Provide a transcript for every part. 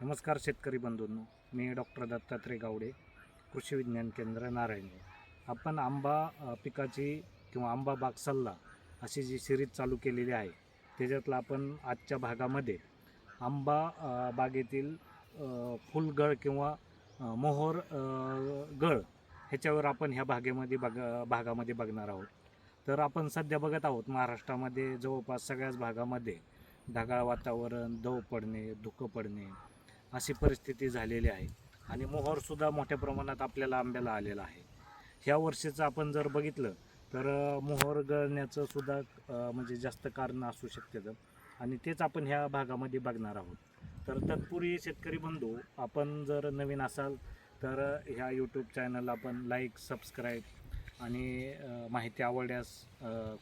नमस्कार शेतकरी बंधूंनो मी डॉक्टर दत्तात्रय गावडे कृषी विज्ञान केंद्र नारायणगाव आपण आंबा पिकाची किंवा आंबा बाग सल्ला अशी जी सिरीज चालू केलेली आहे त्याच्यातला आपण आजच्या भागामध्ये आंबा बागेतील फुलगळ किंवा मोहर मोहोर गळ ह्याच्यावर आपण ह्या भागेमध्ये बघ भागामध्ये बघणार आहोत. तर आपण सध्या बघत आहोत महाराष्ट्रामध्ये जवळपास सगळ्याच भागामध्ये ढगाळ वातावरण दव पडणे धुकं पडणे अशी परिस्थिती झालेली आहे. आणि मोहरसुद्धा मोठ्या प्रमाणात आपल्याला आंब्याला आलेला आहे. ह्या वर्षीचं आपण जर बघितलं तर मोहर गळण्याचं सुद्धा म्हणजे जास्त कारण असू शकतं आणि तेच आपण ह्या भागामध्ये बघणार आहोत. तर तत्पूर्वी शेतकरी बंधू आपण जर नवीन असाल तर ह्या यूट्यूब चॅनलला आपण लाईक सबस्क्राईब आणि माहिती आवडल्यास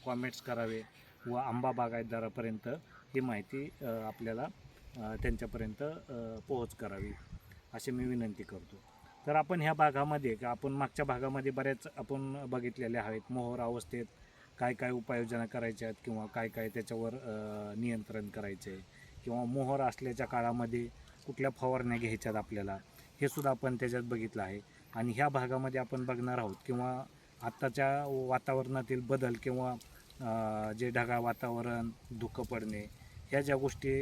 कॉमेंट्स करावे व आंबा बागायतदारापर्यंत ही माहिती आपल्याला त्यांच्यापर्यंत पोहोच करावी अशी मी विनंती करतो. तर आपण ह्या भागामध्ये का आपण मागच्या भागामध्ये बऱ्याच आपण बघितलेले आहेत मोहर अवस्थेत काय काय उपाययोजना करायच्या आहेत किंवा काय काय त्याच्यावर नियंत्रण करायचे आहे किंवा मोहर असल्याच्या काळामध्ये कुठल्या फवारण्या घ्यायच्यात आपल्याला हे सुद्धा आपण त्याच्यात बघितलं आहे. आणि ह्या भागामध्ये आपण बघणार आहोत किंवा आत्ताच्या वातावरणातील बदल किंवा जे ढगाळ वातावरण धुकं पडणे ह्या ज्या गोष्टी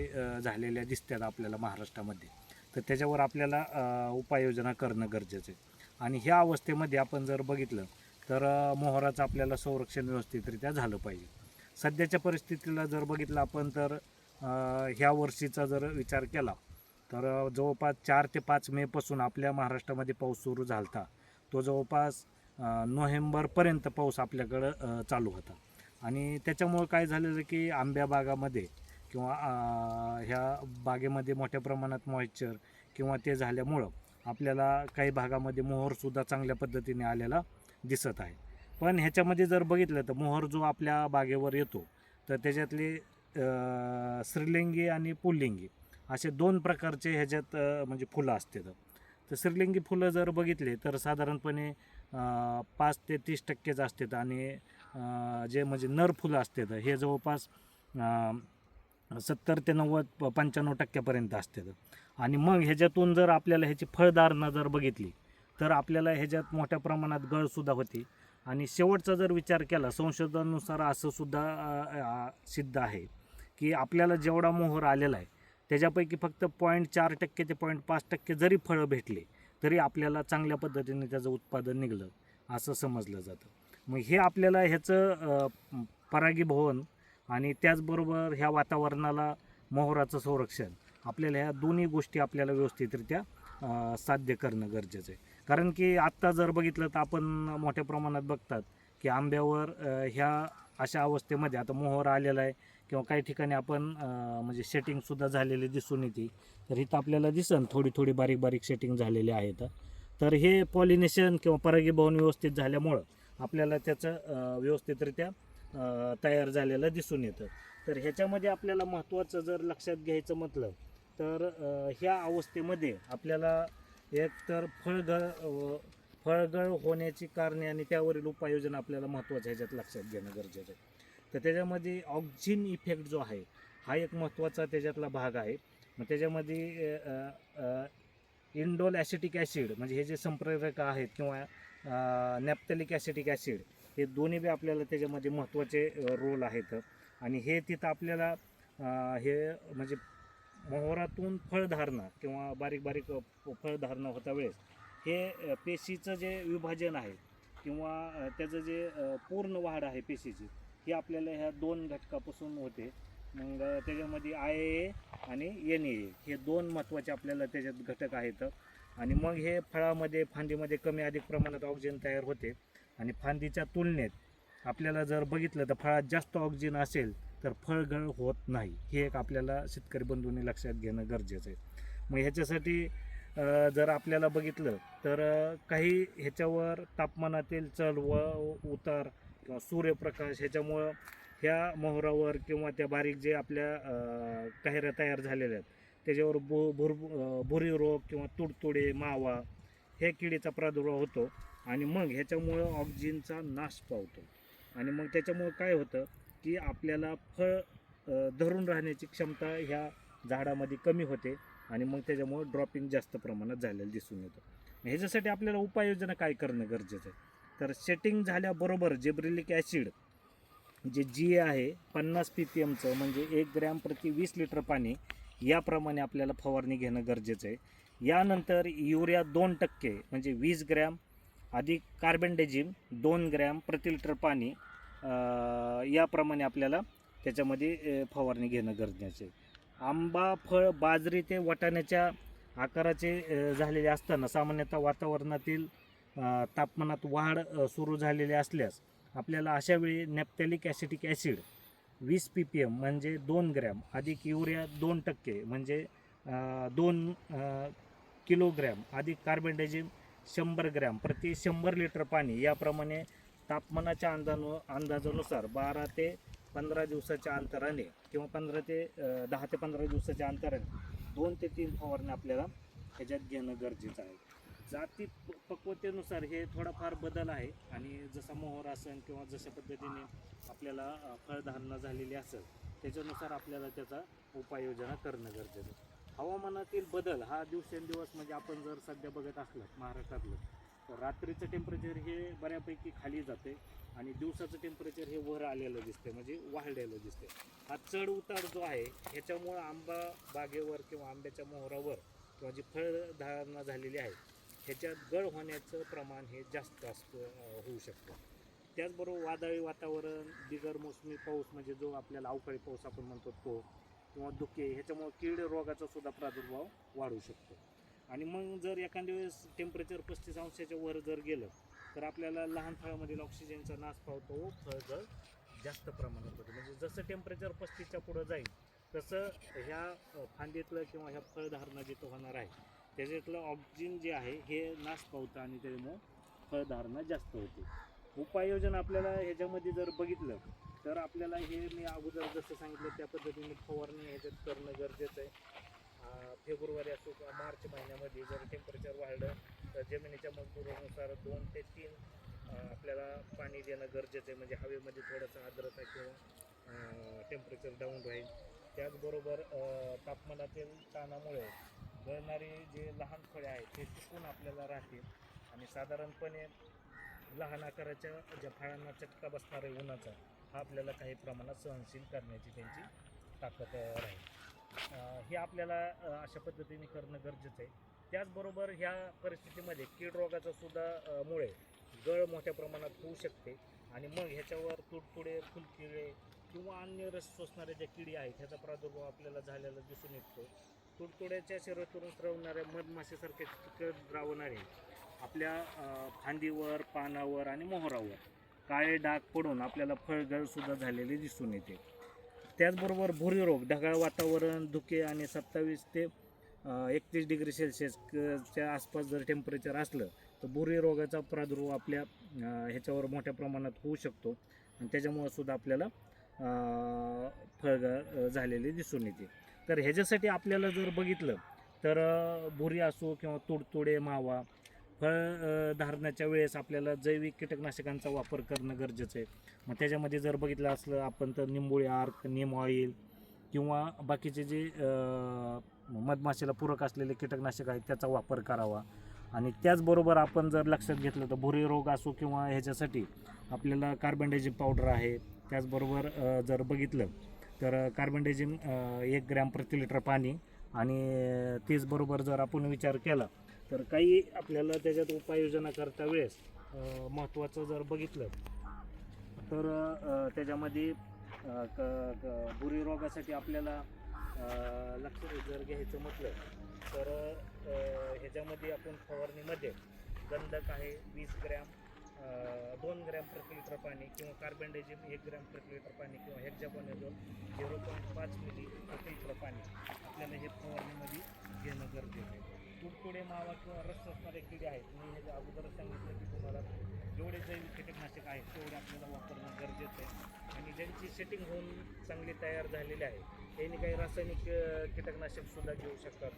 झालेल्या दिसतात आपल्याला महाराष्ट्रामध्ये तर त्याच्यावर आपल्याला उपाययोजना करणं गरजेचं आहे. आणि ह्या अवस्थेमध्ये आपण जर बघितलं तर मोहराचं आपल्याला संरक्षण व्यवस्थितरित्या झालं पाहिजे. सध्याच्या परिस्थितीला जर बघितलं आपण तर ह्या वर्षीचा जर विचार केला तर जवळपास चार ते पाच मेपासून आपल्या महाराष्ट्रामध्ये पाऊस सुरू झाला होता तो जवळपास नोव्हेंबरपर्यंत पाऊस आपल्याकडं चालू होता. आणि त्याच्यामुळं काय झालेलं की आंब्या बागामध्ये किंवा ह्या बागेमध्ये मोठ्या प्रमाणात मॉइश्चर किंवा ते झाल्यामुळं आपल्याला काही भागामध्ये मोहरसुद्धा चांगल्या पद्धतीने आलेला दिसत आहे. पण ह्याच्यामध्ये जर बघितलं तर मोहर जो आपल्या बागेवर येतो तर त्याच्यातले श्रीलिंगी आणि पुल्लिंगी असे दोन प्रकारचे ह्याच्यात म्हणजे फुलं असतात. तर श्रीलिंगी फुलं जर बघितले तर साधारणपणे पाच ते तीस टक्केच असतात आणि जे म्हणजे नर फुलं असतात हे जवळपास सत्तर ते नव्वद प- पंच्याण्णव टक्क्यापर्यंत असते आणि मग ह्याच्यातून जर आपल्याला ह्याची फळधारणा जर बघितली तर आपल्याला ह्याच्यात मोठ्या प्रमाणात गळसुद्धा होती. आणि शेवटचा जर विचार केला संशोधनानुसार असं सुद्धा सिद्ध आहे की आपल्याला जेवढा मोहर आलेला आहे त्याच्यापैकी फक्त पॉईंट चार टक्के ते पॉईंट पाच टक्के जरी फळं भेटले तरी आपल्याला चांगल्या पद्धतीने त्याचं उत्पादन निघलं असं समजलं जातं. मग हे आपल्याला ह्याचं परागीभवन आणि त्याचबरोबर ह्या वातावरणाला मोहराचं संरक्षण. आपल्याला ह्या दोन्ही गोष्टी आपल्याला व्यवस्थितरित्या साध्य करणं गरजेचं आहे. कारण की आत्ता जर बघितलं तर आपण मोठ्या प्रमाणात बघतात की आंब्यावर ह्या अशा अवस्थेमध्ये आता मोहर आलेला आहे किंवा काही ठिकाणी आपण म्हणजे सेटिंगसुद्धा झालेली दिसून येते. तर इथं आपल्याला दिसन थोडी थोडी बारीक बारीक सेटिंग झालेली आहेत तर हे पॉलिनेशन किंवा परागीभवन व्यवस्थित झाल्यामुळं आपल्याला त्याचं व्यवस्थितरित्या तयार झालेलं दिसून येतं. तर ह्याच्यामध्ये आपल्याला महत्त्वाचं जर लक्षात घ्यायचं म्हटलं तर ह्या अवस्थेमध्ये आपल्याला एक तर फळगळ फळगळ होण्याची कारणे आणि त्यावरील उपाययोजना आपल्याला महत्त्वाचं ह्याच्यात लक्षात घेणं गरजेचं आहे. तर त्याच्यामध्ये ऑक्झिन इफेक्ट जो आहे हा एक महत्त्वाचा त्याच्यातला भाग आहे. मग त्याच्यामध्ये इंडोल ॲसिटिक ॲसिड म्हणजे हे जे संप्रेरक आहेत किंवा नॅप्थलिक ॲसिटिक ॲसिड हे दोन्ही बी आपल्याला त्याच्यामध्ये महत्त्वाचे रोल आहेत. आणि हे तिथं आपल्याला हे म्हणजे मोहरातून फळधारणा किंवा बारीक बारीक फळधारणा होता वेळेस हे पेशीचं जे विभाजन आहे किंवा त्याचं जे पूर्ण वाढ आहे पेशीची ही आपल्याला ह्या दोन घटकापासून होते. मग त्याच्यामध्ये आय ए आणि एन ए हे दोन महत्त्वाचे आपल्याला त्याच्यात घटक आहेत. आणि मग हे फळामध्ये फांदीमध्ये कमी अधिक प्रमाणात ऑक्सिजन तयार होते. आणि फांदीच्या तुलनेत आपल्याला जर बघितलं तर फळात जास्त ऑक्सिजन असेल तर फळगळ होत नाही. हे एक आपल्याला शेतकरी बंधूंनी लक्षात घेणं गरजेचं आहे. मग ह्याच्यासाठी जर आपल्याला बघितलं तर काही ह्याच्यावर तापमानातील चढ व उतार किंवा सूर्यप्रकाश ह्याच्यामुळं ह्या मोहरावर किंवा त्या बारीक जे आपल्या अ, काहिऱ्या तयार झालेल्या आहेत त्याच्यावर भू भुर भुरी रोग किंवा तुडतुडे मावा हे किडीचा प्रादुर्भाव होतो. आणि मग ह्याच्यामुळं ऑक्सिजनचा नाश पावतो. आणि मग त्याच्यामुळं काय होतं की आपल्याला फळ धरून राहण्याची क्षमता ह्या झाडामध्ये कमी होते आणि मग त्याच्यामुळं ड्रॉपिंग जास्त प्रमाणात झालेलं दिसून येतं. ह्याच्यासाठी आपल्याला उपाययोजना काय करणं गरजेचं आहे? तर सेटिंग झाल्याबरोबर जेब्रिलिक ॲसिड जे जी आहे पन्नास पी पी एमचं म्हणजे एक ग्रॅम प्रति वीस लिटर पाणी याप्रमाणे आपल्याला फवारणी घेणं गरजेचं आहे. यानंतर युरिया दोन टक्के म्हणजे वीस ग्रॅम अधिक कार्बनडेजिम दोन ग्रॅम प्रति लिटर पाणी याप्रमाणे आपल्याला त्याच्यामध्ये फवारणी घेणं गरजेचं आहे. आंबा फळ बाजरी ते वाटाण्याच्या आकाराचे झालेले असताना सामान्यतः वातावरणातील तापमानात वाढ सुरू झालेली असल्यास आपल्याला अशा वेळी नेप्टॅलिक ॲसिटिक ॲसिड वीस पी पी एम म्हणजे दोन ग्रॅम अधिक युरिया दोन टक्के म्हणजे दोन किलोग्रॅम अधिक कार्बन डायझिम शंभर ग्रॅम प्रति शंभर लिटर पाणी याप्रमाणे तापमानाच्या अंदानु अंदाजानुसार बारा ते पंधरा दिवसाच्या अंतराने किंवा पंधरा ते दहा ते पंधरा दिवसाच्या अंतराने दोन ते तीन फवारणी आपल्याला ह्याच्यात घेणं गरजेचं आहे जाती पक्वतेनुसार हे थोडाफार बदल आहे आणि जसा मोहर असेल किंवा जशा पद्धतीने आपल्याला फळधारणा झालेली असेल त्याच्यानुसार आपल्याला त्याचा उपाययोजना करणं गरजेचं आहे. हवामानातील बदल हा दिवसेंदिवस म्हणजे आपण जर सध्या बघत असलं महाराष्ट्रातलं तर रात्रीचं टेम्परेचर हे बऱ्यापैकी खाली जाते आणि दिवसाचं टेम्परेचर हे वर आलेलं दिसते म्हणजे वाढलेलं दिसते हा चढ उतार जो आहे ह्याच्यामुळं आंबा बागेवर किंवा आंब्याच्या मोहरावर किंवा जी फळधारणा झालेली आहे ह्याच्यात गळ होण्याचं प्रमाण हे जास्त असतं होऊ शकतं. त्याचबरोबर वादळी वातावरण बिगर मोसमी पाऊस म्हणजे जो आपल्याला अवकाळी पाऊस आपण म्हणतो तो किंवा धुके ह्याच्यामुळं कीड रोगाचा सुद्धा प्रादुर्भाव वाढू शकतो. आणि मग जर एखाद्या वेळेस टेम्परेचर पस्तीस अंशाच्या वर जर गेलं तर आपल्याला लहान फळामधील ऑक्सिजनचा नाश पावतो व जास्त प्रमाणात होते. म्हणजे जसं टेम्परेचर पस्तीसच्या पुढं जाईल तसं ह्या फांदीतलं किंवा ह्या फळधारणा जिथं होणार आहे त्याच्यातलं ऑक्सिजन जे आहे हे नाश पावतं आणि त्याच्यामुळं फळधारणा जास्त होते. उपाययोजना आपल्याला ह्याच्यामध्ये जर बघितलं तर आपल्याला हे मी अगोदर जसं सांगितलं त्या पद्धतीने फवारणी ह्याच्यात करणं गरजेचं आहे. फेब्रुवारी असो किंवा मार्च महिन्यामध्ये जर टेम्परेचर वाढलं तर जमिनीच्या मजबुरीनुसार दोन ते तीन आपल्याला पाणी देणं गरजेचं आहे. म्हणजे हवेमध्ये थोडंसं आर्द्रता किंवा टेम्परेचर डाऊन राहील. त्याचबरोबर तापमानातील ताणामुळे गळणारी जे लहान फळे आहेत ते टिकून आपल्याला राहतील. आणि साधारणपणे लहान आकाराच्या ज्या फळांना चटका बसणार आहे उन्हाचा हा आपल्याला काही प्रमाणात सहनशील करण्याची त्यांची ताकद राहील. हे आपल्याला अशा पद्धतीने करणं गरजेचं आहे. त्याचबरोबर ह्या परिस्थितीमध्ये कीड रोगाचा सुद्धा मुळे गळ मोठ्या प्रमाणात होऊ शकते आणि मग ह्याच्यावर तुडतुडे फुलकिळे किंवा अन्य रस सोसणाऱ्या ज्या किडी आहेत ह्याचा प्रादुर्भाव आपल्याला झालेला दिसून येतो. तुडतुड्याच्या शरीरातून स्रवणाऱ्या मधमाशीसारखे चिकट द्रावणारे आपल्या फांदीवर पानावर आणि मोहरावर काळे डाग पडून आपल्याला फळगळसुद्धा झालेली झालेले दिसून येते. त्याचबरोबर भुरी रोग ढगाळ वातावरण धुके आणि सत्तावीस ते एकतीस डिग्री सेल्सिअसच्या आसपास जर टेम्परेचर असलं तर भुरी रोगाचा प्रादुर्भाव आपल्या ह्याच्यावर मोठ्या प्रमाणात होऊ शकतो. आणि त्याच्यामुळं सुद्धा आपल्याला फळगळ झालेली झालेले दिसून येते. तर ह्याच्यासाठी आपल्याला जर बघितलं तर भुरी असो किंवा तुडतुडे मावा फळ अ, धारणाच्या वेळेस आपल्याला जैविक कीटकनाशकांचा वापर करणं गरजेचं आहे. मग त्याच्यामध्ये जर बघितलं असलं आपण तर निंबोळी आर्क निम ऑइल किंवा बाकीचे जे मधमाशीला पूरक असलेले कीटकनाशक आहेत त्याचा वापर करावा. आणि त्याचबरोबर आपण जर लक्षात घेतलं तर भुरी रोग असो किंवा ह्याच्यासाठी आपल्याला कार्बनडायझिम पावडर आहे. त्याचबरोबर जर बघितलं तर कार्बनडायझिम एक ग्रॅम प्रति लिटर पाणी आणि तेचबरोबर जर आपण विचार केला तर काही आपल्याला त्याच्यात उपाययोजना करता वेळेस महत्त्वाचं जर बघितलं तर त्याच्यामध्ये क बुरी रोगासाठी आपल्याला लक्ष जर घ्यायचं म्हटलं तर ह्याच्यामध्ये आपण फवारणीमध्ये गंधक आहे वीस ग्रॅम दोन ग्रॅम प्रति लिटर पाणी किंवा कार्बन कार्बनडायझिम एक ग्रॅम प्रति लिटर पाणी किंवा हेक्झाबोनेझोल झिरो पॉईंट पाच मिली प्रति लिटर पाणी आपल्याला हे फवारणीमध्ये घेणं गरजेचं आहे. तुडतुडे मावा किंवा रस असणारे किडे आहेत. मी हे अगोदरच सांगितलं की तुम्हाला जेवढे जैविक कीटकनाशक आहेत तेवढे आपल्याला वापरणं गरजेचं आहे. आणि ज्यांची सेटिंग होऊन चांगली तयार झालेली आहे त्यांनी काही रासायनिक कीटकनाशकसुद्धा घेऊ शकतात.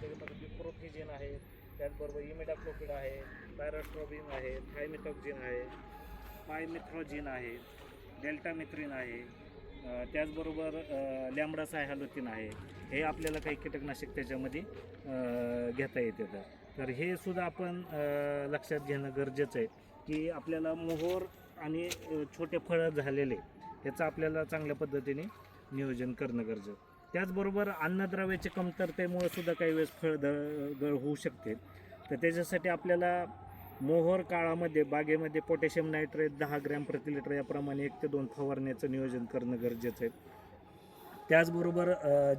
त्याच्यामध्ये बिप्रोफिजिन आहे त्याचबरोबर इमिडाक्लोपिड आहे पॅरास्ट्रॉबिन आहे थायमिथॉक्झिन आहे पायमिथ्रोजिन आहे डेल्टामिथ्रिन आहे त्याचबरोबर अ, लॅमडा सायहालोथिन आहे. हे आपल्याला काही कीटकनाशक त्याच्यामध्ये घेता येते तर. तर हे सुद्धा आपण लक्षात घेणं गरजेचं आहे की आपल्याला मोहोर आणि छोटे फळं झालेले याचं आपल्याला चांगल्या पद्धतीने नियोजन करणं गरजेचं त्याचबरोबर अन्नद्रव्याच्या कमतरतेमुळे सुद्धा काही वेळेस फळ गळ होऊ शकते. तर त्याच्यासाठी आपल्याला मोहोर काळामध्ये बागेमध्ये पोटॅशियम नायट्रेट दहा ग्रॅम प्रति लिटर याप्रमाणे एक ते दोन फवारण्याचं नियोजन करणं गरजेचं आहे. त्याचबरोबर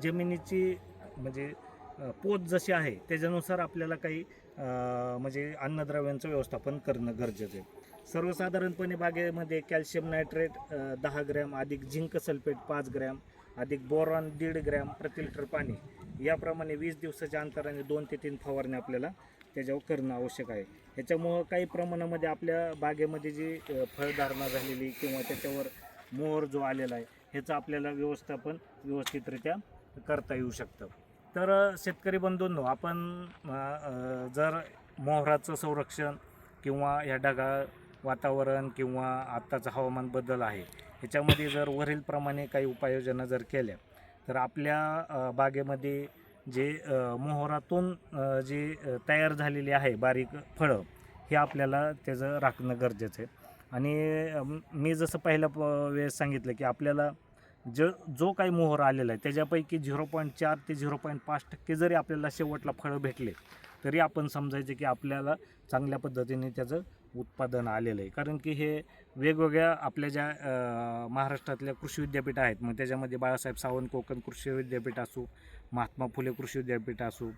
जमिनीची म्हणजे पोत जशी आहे त्याच्यानुसार आपल्याला काही म्हणजे अन्नद्रव्यांचं व्यवस्थापन करणं गरजेचं आहे. सर्वसाधारणपणे बागेमध्ये कॅल्शियम नायट्रेट दहा ग्रॅम अधिक झिंक सल्फेट पाच ग्रॅम अधिक बोरॉन दीड ग्रॅम प्रति लिटर पाणी. याप्रमाणे वीस दिवसाच्या अंतराने दोन ते तीन फवारणी आपल्याला त्याच्यावर करणं आवश्यक आहे. ह्याच्यामुळं काही प्रमाणामध्ये आपल्या बागेमध्ये जी फळधारणा झालेली किंवा त्याच्यावर मोहर जो आलेला आहे ह्याचं आपल्याला व्यवस्थापन व्यवस्थितरित्या करता येऊ शकतं. तर शेतकरी बंधूंनो आपण जर मोहराचं संरक्षण किंवा या ढगाळ वातावरण किंवा आत्ताचं हवामान बदल आहे. ह्याच्यामध्ये जर वरीलप्रमाणे काही उपाययोजना जर केल्या तर आपल्या बागेमध्ये जे मोहरातून जे तयार झालेली आहे बारीक फळं हे आपल्याला त्याचं राखणं गरजेचं आहे. आणि मी जसं पहिल्या प वेळेस सांगितलं की आपल्याला ज जो काही मोहर आलेला आहे त्याच्यापैकी झिरो पॉईंट चार ते झिरो पॉईंट पाच टक्के जरी आपल्याला शेवटला फळं भेटले तरी आपण समजायचं की आपल्याला चांगल्या पद्धतीने त्याचं उत्पादन आलेलं आहे. कारण की हे वेगवेगळ्या आपल्या ज्या महाराष्ट्रातल्या कृषी विद्यापीठ आहेत मग त्याच्यामध्ये बाळासाहेब सावंत कोकण कृषी विद्यापीठ असो महात्मा फुले कृषी विद्यापीठ असो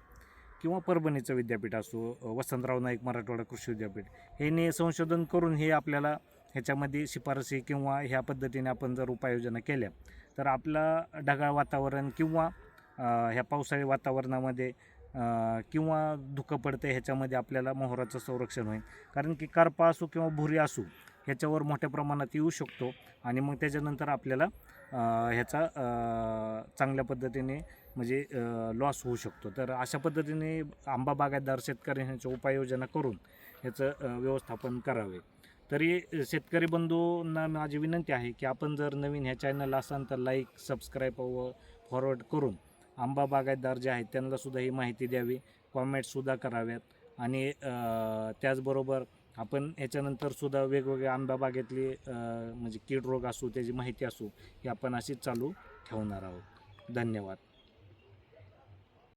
किंवा परभणीचं विद्यापीठ असो वसंतराव नाईक मराठवाडा कृषी विद्यापीठ हे संशोधन करून हे आपल्याला ह्याच्यामध्ये शिफारसी किंवा ह्या पद्धतीने आपण जर उपाययोजना केल्या तर आपला ढगाळ वातावरण किंवा ह्या पावसाळी वातावरणामध्ये किंवा धुकं पडतं ह्याच्यामध्ये आपल्याला मोहराचं संरक्षण होईल. कारण की करपा असो किंवा भुरी असो ह्याच्यावर मोठ्या प्रमाणात येऊ शकतो आणि मग त्याच्यानंतर आपल्याला ह्याचा चांगल्या पद्धतीने म्हणजे लॉस होऊ शकतो. तर अशा पद्धतीने आंबा बागायतदार शेतकरी ह्याच्या उपाययोजना करून ह्याचं व्यवस्थापन करावे. तरी शेतकरी बंधूंना माझी विनंती आहे की आपण जर नवीन ह्या चॅनल असाल तर लाईक सबस्क्राईब व फॉरवर्ड करून आंबा बागायतदार जे आहेत त्यांनासुद्धा ही माहिती द्यावी कॉमेंटसुद्धा कराव्यात. आणि त्याचबरोबर आपण याच्यानंतरसुद्धा वेगवेगळ्या आंबा बागेतली म्हणजे कीड रोग असू त्याची माहिती असू ही आपण अशीच चालू ठेवणार आहोत. धन्यवाद.